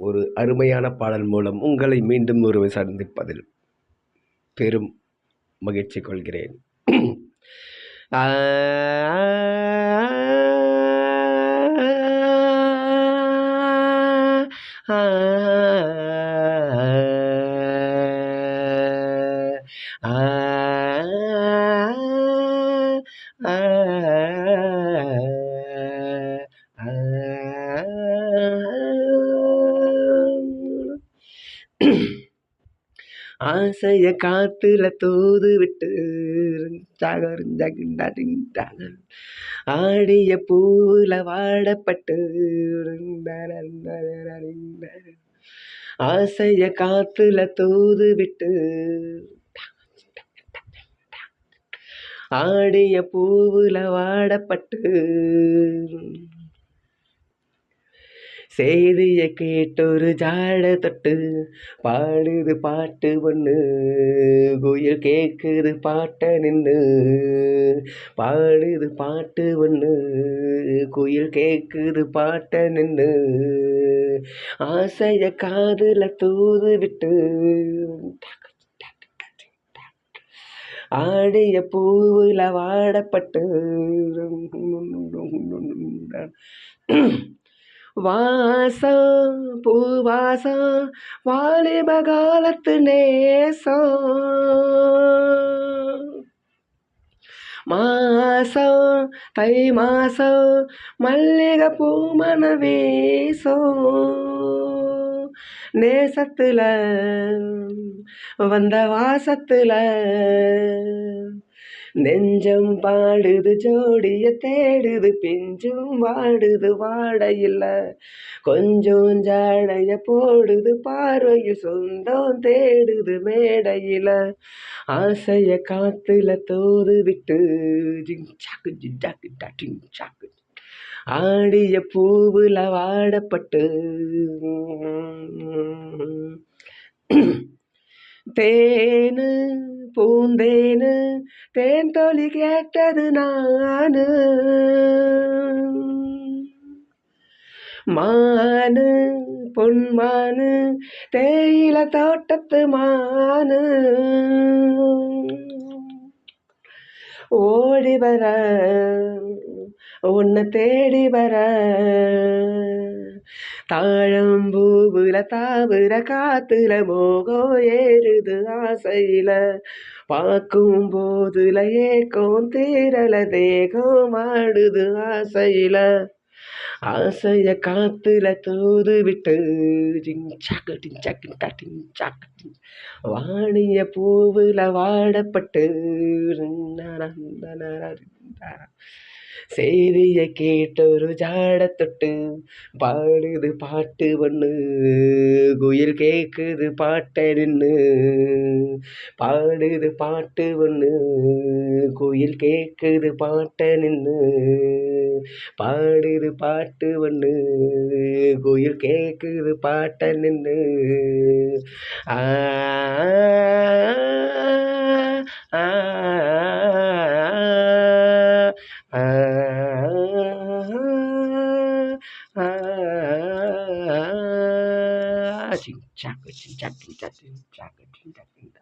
ஒரு அருமையான பாடல் மூலம் உங்களை மீண்டும் ஒருவர் சந்திப்பதில் பெரும் மகிழ்ச்சி கொள்கிறேன் ஆ ஆ ஆசைய காத்துல தூது விட்டு ஆடிய பூவுல வாடப்பட்டு ஆசைய காத்துல தூது விட்டு ஆடிய பூவுல வாடப்பட்டு செய்தியை கேட்டொரு ஜாட தொட்டு பாடுது பாட்டு ஒன்று குயில் கேட்குது பாட்டை நின்று பாடுது பாட்டு ஒன்று குயில் கேட்குது பாட்டை நின்று ஆசைய காதில் தூது விட்டு ஆடிய பூவில் வாடப்பட்டு வாசம் பூவாசம் வாலிப காலத்து நேசம் மாசம் தை மாசம் மல்லிகை பூமன வீசம் நேசத்துல வந்த வாசத்துல நெஞ்சம் பாடுது ஜோடிய தேடுது பிஞ்சும் வாடுது வாடையில் கொஞ்சம் ஜாடைய போடுது பார்வையில் சொந்தம் தேடுது மேடையில் ஆசைய காத்துல தோது விட்டு ஜிங் சாக்கு ஜிங் சாக்கு டாட்டிங் சாக்கு. ஆடிய பூவில் வாடப்பட்டு தேனு தேன் தோழி கேட்டது நானு. மானு பொன்மானு தேயில தோட்டத்து மானு. ஓடி வர உன்னை தேடி வர. தாழம்பூவுல தாவுற காத்துல மோகம் ஏறுது ஆசையில. பார்க்கும் போதுல ஏக்கம் தீரல தேகம் ஆடுது ஆசையில. ஆசைய காத்துல தூது விட்டு ஜிங் சாக்கு டிங் வாணிய பூவுல வாடப்பட்டு செய்திய கேட்டொரு ஜாட தொட்டு பாடுது பாட்டு பண்ணு குயில் கேட்குது பாட்டை நின்று பாடுது பாட்டு பண்ணு குயில் கேட்குது பாட்டை நின்று பாடுது பாட்டு பண்ணு குயில் கேட்குது பாட்டை நின்று ஆ. chugging, chugging, chugging, chugging, chugging, chugging.